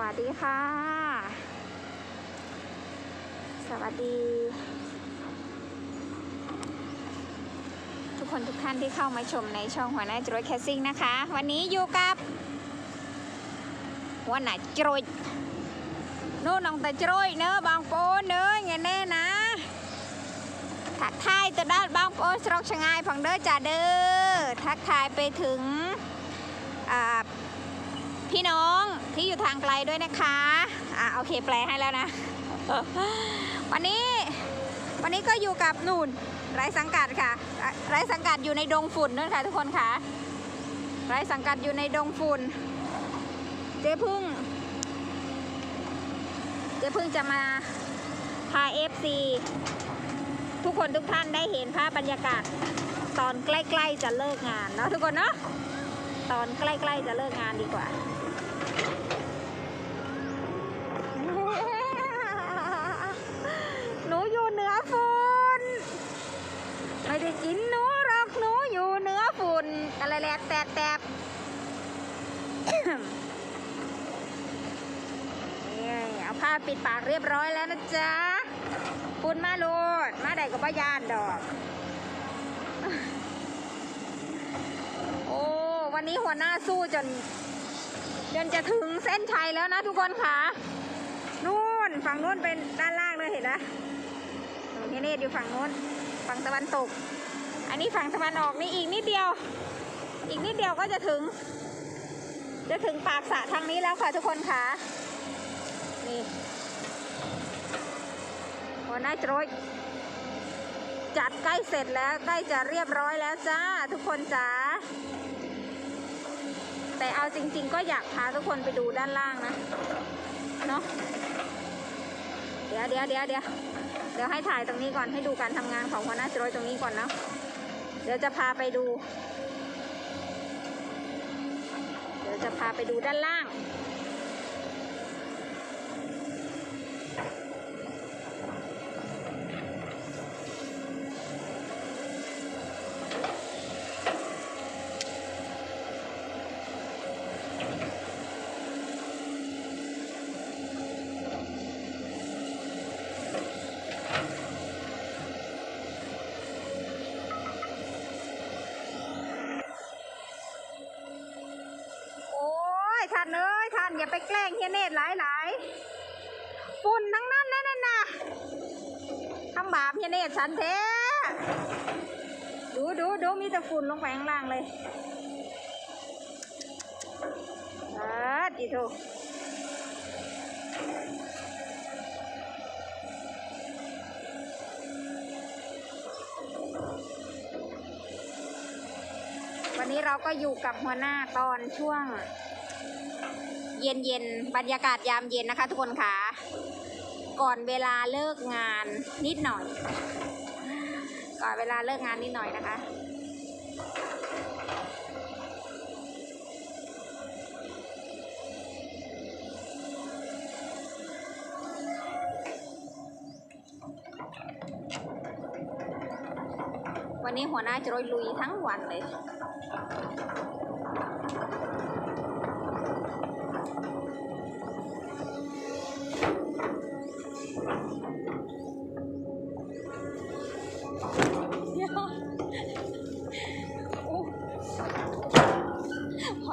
วัสดีค่ะ สวัสดี ทุกคนทุกท่านที่เข้ามาชมในช่องหัวหน้าจรวดแคสซิ่งนะคะ วันนี้อยู่กับหัวหน้าจรวดนู่นน้องตาจรวดเนื้อบางโปเนื้อะไงแน่นะทักทายตัวด้านบางโปสรกชงายผังเด้อจ่าเด้อทักทายไปถึงอ่า พี่น้องที่อยู่ทางไกลด้วยนะคะอะโอเคแปลให้แล้วนะ วันนี้วันนี้ก็อยู่กับนุ่นไร้สังกัดค่ะ ไร้สังกัดอยู่ในดงฝุ่นนั่นค่ะ ทุกคนค่ะ ไร้สังกัดอยู่ในดงฝุ่น เจ๊พึ่ง เจ๊พึ่งจะมาพาเอฟซีทุกคนทุกท่านได้เห็นภาพบรรยากาศ ตอนใกล้ ๆ จะเลิกงานเนาะทุกคนเนาะตอนใกล้ ๆ จะเลิกงานดีกว่า เอาผ้าปิดปากเรียบร้อยแล้วนะจ๊ะฝุ่นมาโลด มาได้ก็บ่ยานดอก โอ้ วันนี้หัวหน้าสู้จนจนจะถึงเส้นชัยแล้วนะทุกคนค่ะ นู่นฝั่งนู้นเป็นด้านล่างเลยเห็นไหมเฮเนตอยู่ฝั่งนู้น ฝั่งตะวันตก อันนี้ฝั่งตะวันออกนี่อีกนิดเดียว อีกนิดเดียวก็จะถึง จะถึงปากสระทางนี้แล้วค่ะทุกคนค่ะนี่หัวหน้าโจยจัดใกล้เสร็จแล้วใกล้จะเรียบร้อยแล้วจ้าทุกคนจ้าแต่เอาจริง ๆ ก็อยากพาทุกคนไปดูด้านล่างนะเนาะเดี๋ยวเดี๋ยวเดี๋ยวเดี๋ยวเดี๋ยวให้ถ่ายตรงนี้ก่อนให้ดูการทำงานของหัวหน้าจรยตรงนี้ก่อนเนาะเดี๋ยวจะพาไปดู เดี๋ยว จะพาไปดูด้านล่าง โอ้ยท่านเอย่าไปแกล้งเฮียเนตหลายหลายๆฝุ่นทั้งนั้นนั่นน่ะทำบาปเฮียเนตฉันแท้ดูดูดูมีแต่ฝุ่นลงไปข้างล่างเลยอ่าจีโถวันนี้เราก็อยู่กับหัวหน้าตอนช่วง เย็นเย็นๆบรรยากาศยามเย็นนะคะทุกคนค่ะ ก่อนเวลาเลิกงานนิดหน่อย ก่อนเวลาเลิกงานนิดหน่อยนะคะวันนี้หัวหน้าจะโรยลุยทั้งวันเลย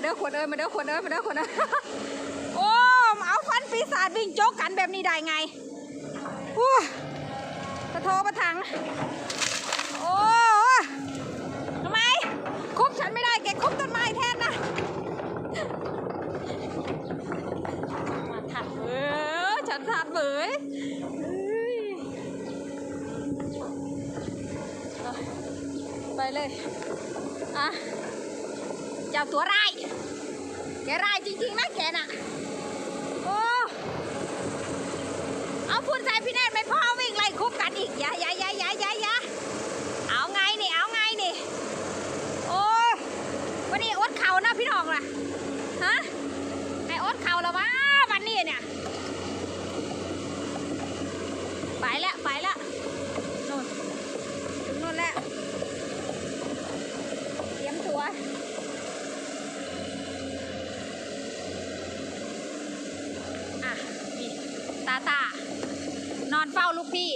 มาเด้อคนเอ้ยมาเด้อคนเอ้ยมาเด้อคนเอ้ยโอ้มาเอาฟันปีศาจวิ่งโจกกันแบบนี้ได้ไงอู้กระโทประถัง โอ้ทำไมคุบฉันไม่ได้แกคุบต้นไม้แทนนะมาถัดเออฉันถัดเว้ยไปเลย จ้าตัวร้ายแกร้ายจริงๆนะแกน่ะ โอ้ เอาพูดใจพี่แนทไม่พอวิ่งไล่คุบกันอีกอย่าอย่าอย่าอย่าอย่าอย่าเอาไงนี่ เอาไงนี่ โอ้ยวันนี้อดเข่านะพี่น้องล่ะ ฮะ ให้อดเข่าแล้ววะวันนี้เนี่ย ไปแล้วไปแล้วนู่นถึงนู่นแล้ว เตรียมตัว อะ นี่ ตาตานอนเฝ้าลูกพี่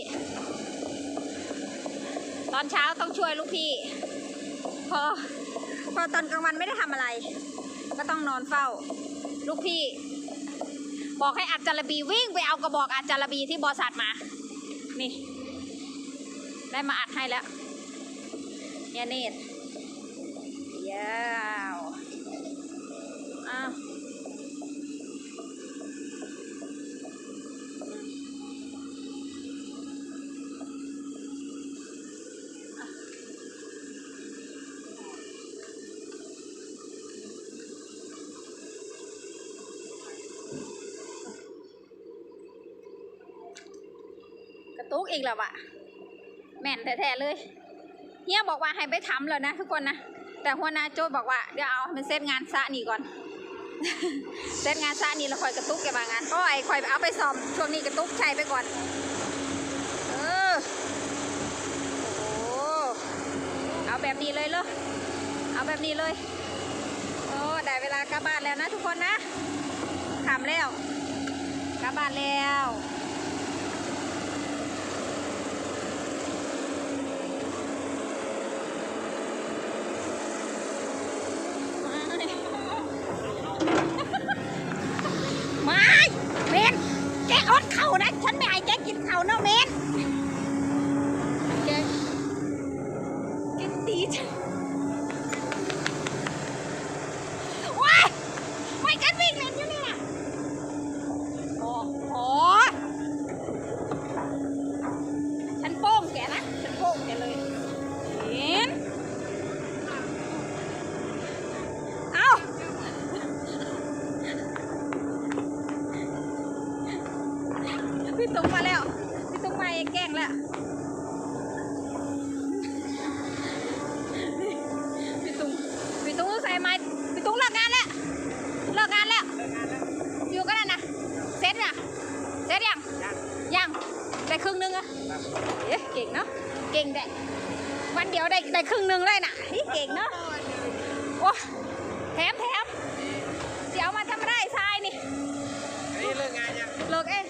ตอนเช้าต้องช่วยลูกพี่ พอ พอตอนกลางวันไม่ได้ทำอะไร ก็ต้องนอนเฝ้า ลูกพี่ บอกให้อัจจารบีวิ่งไปเอากระบอกอัจจารบีที่บริษัทมา นี่ ได้มาอัดให้แล้วเนี่ยเนตรยาวอ้าวกระ ตุกอีกแล้วอะแม่นแท้ๆเลยเฮียบอกว่าให้ไปทำแล้วนะทุกคนนะแต่หัวหน้าโจ้บอกว่าเดี๋ยวเอามันเซตงานซะนี่ก่อนเซตงานซะนี่แล้วคอยกระตุกแกบางงานก็ไอ้คอยเอาไปซ่อมช่วงนี้กระตุกใช้ไปก่อนเออโอ้เอาแบบนี้เลยเหรอเอาแบบนี้เลยโอ้ได้เวลากลับบ้านแล้วนะทุกคนนะขำแล้วกลับบ้านแล้ว พี่ตุ้งมาแล้ว พี่ตุ้งมาเองแกล้งแล้ว พี่ตุ้งพี่ตุ้งใส่ไม้ พี่ตุ้งเลิกงานแล้ว เลิกงานแล้ว อยู่กันนั่นนะเสร็จน่ะเสร็จยัง ยัง ได้ครึ่งนึงอะเอ๊ะเก่งเนาะ เก่งแดะวันเดียวได้ได้ครึ่งนึงเลยน่ะเฮ้ยเก่งเนาะ โอ้แถมแถมเดี๋ยวมาทำไรทรายนี่ อันนี้เลิกงานยัง เลิกเอง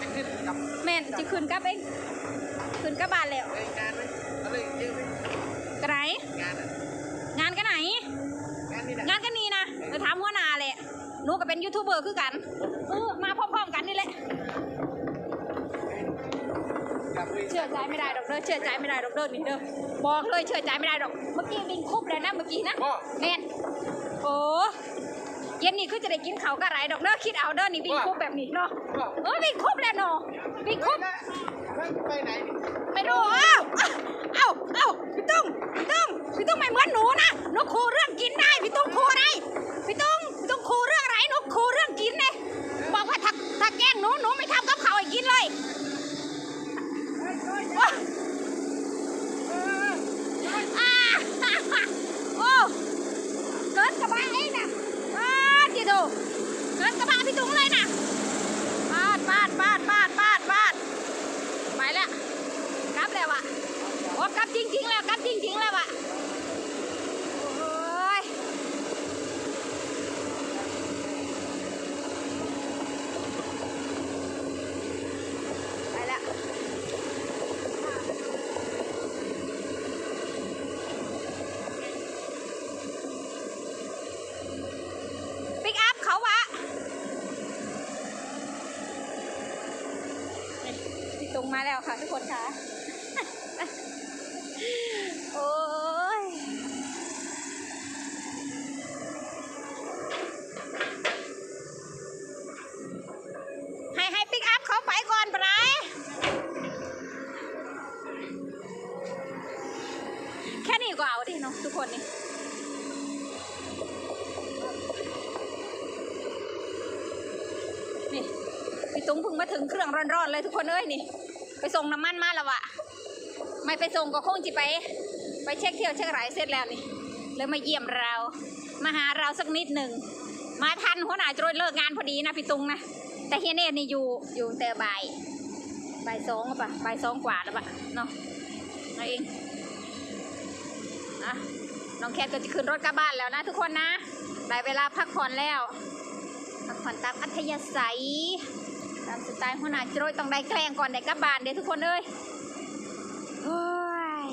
จะขึ้นกับ แม่น จะคืนกลับเองคืนกลับบ้านแล้วเลิกงานไหมเอาเลยเยอะไหมกระไหนงานอะงานกันไหน งานนี่แหละงานกันนี่นะไปถามหัวหน้าเลยหนูก็เป็นยูทูบเบอร์คือกันเออมาพร้อมๆกันนี่แหละกับเลยเชื่อใจไม่ได้ดอกเด้อเชื่อใจไม่ได้ดอกเด้อนี่เด้อบอกเลยเชื่อใจไม่ได้ดอก เมื่อกี้บินคุบเลยนะเมื่อกี้นะพ่อแม่นโอ้เย็นนี่คือจะได้กินเขาวกระไรดอกเด้อคิดเอาเด้อนี่บินคุบแบบนี้เนาะพ่อ เออบินคุบแล้วเนาะบินคุบไปไหนไม่รู้เอ้าเอ้าเอ้าพี่ตุ้งพี่ตุ้งพี่ตุ้งไม่เหมือนหนูนะหนูครูเรื่องกินได้พี่ตุ้งครูอะไรพี่ตุ้งพี่ตุ้งครูเรื่องอะไรหนูครูเรื่องกินเลยบอกว่าถ้าถ้าแกล้งหนูหนูไม่ทำกับเขาวให้กินเลยโอ้อ่าโอ้เกินกระบะเองนะอ้าจีดูเกินกระบะพี่ตุ้งเลยนะปา ดปาดปาดปาดปาดปาดไปแล้วกลับแล้วอะโอ้กลับจริงๆแล้วกลับจริงๆแล้ว ลงมาแล้วค่ะทุกคนค่ะ โอ้ยให้ให้ปิกอัพเขาไปก่อนไปแค่นี้ก็เอาดิเนาะทุกคนนี่พี่ตุ้งพึ่งมาถึงเครื่องร้อนๆเลยทุกคนเอ้ยนี่ ไปส่งน้ำมันมาแล้ววะไม่ไปส่งก็คงจะไป ไปเช็คเที่ยวเช็คไรายเสร็จแล้วนี่เลยมาเยี่ยมเรา มาหาเราสักนิดหนึ่ง มาทันหัวหน้าจรวดเลิกงานพอดีนะพี่ตุงนะ แต่เฮียเนตนี่อยู่อยู่แต่บ่ายบ่ายสองหรือเปล่าบ่ายสองกว่าแล้วป่ะเนาะเอาเองอะน้องแคทก็จะขึ้นรถกลับบ้านแล้วนะทุกคนนะ ได้เวลาพักผ่อนแล้ว พักผ่อนตามอัธยาศัย ตามสไตล์หัวหน้าจรวดต้องได้แกล้งก่อนได้กลับบ้านเด้ทุกคนเอ้ยเฮ้ย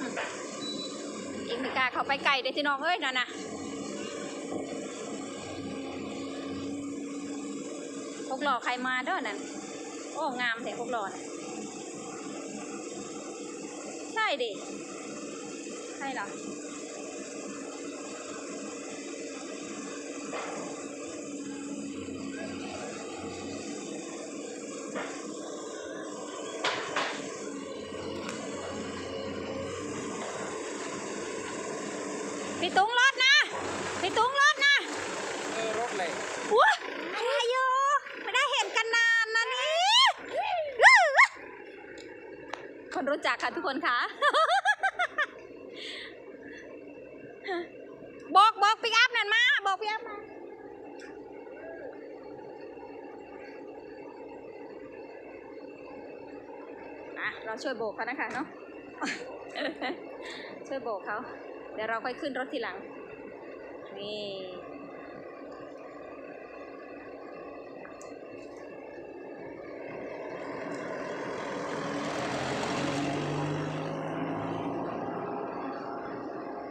อืมเองไม่กล้าเข้าไปไกลเด้ที่น้องเอ้ยนั่นน่ะพวกหล่อใครมาเด้อนั่นโอ้งามแต่พวกหล่อนะใช่ดิใช่เหรอ พี่ตุ้งรถนะ พี่ตุ้งรถนะเออรถเลยว้าอะไรอยู่ไม่ได้เห็นกันนานนะนี่คนรู้จักค่ะทุกคนค่ะ บอกบอกปิกอัพนั่นมา บอกปิกอัพมาอะเราช่วยโบกเขานะคะเนาะช่วยโบกเขา เดี๋ยวเราค่อยขึ้นรถทีหลัง นี่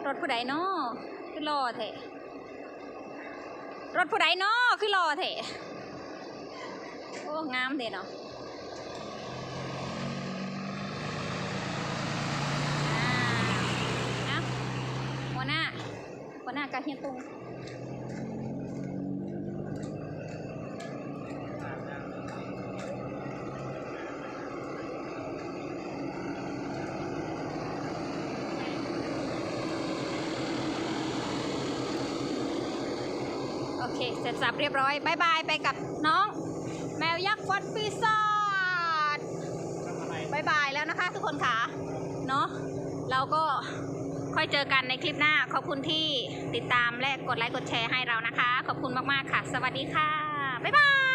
รถผู้ใดเนาะคือรอเถอะรถผู้ใดเนาะคือรอเถอะโอ้ งามเด้เนาะอ่าเอา หน้า หัวหน้ากาเฮียตุงโอเค เสร็จสับเรียบร้อยบายบายไปกับน้อง แมวยักษ์ฟันปีศาจทำอะไรบายบายแล้วนะคะทุกคนค่ะ เนาะเราก็ ค่อยเจอกันในคลิปหน้า ขอบคุณที่ติดตามและกดไลค์กดแชร์ให้เรานะคะ ขอบคุณมาก ๆ ค่ะ สวัสดีค่ะ บ๊ายบาย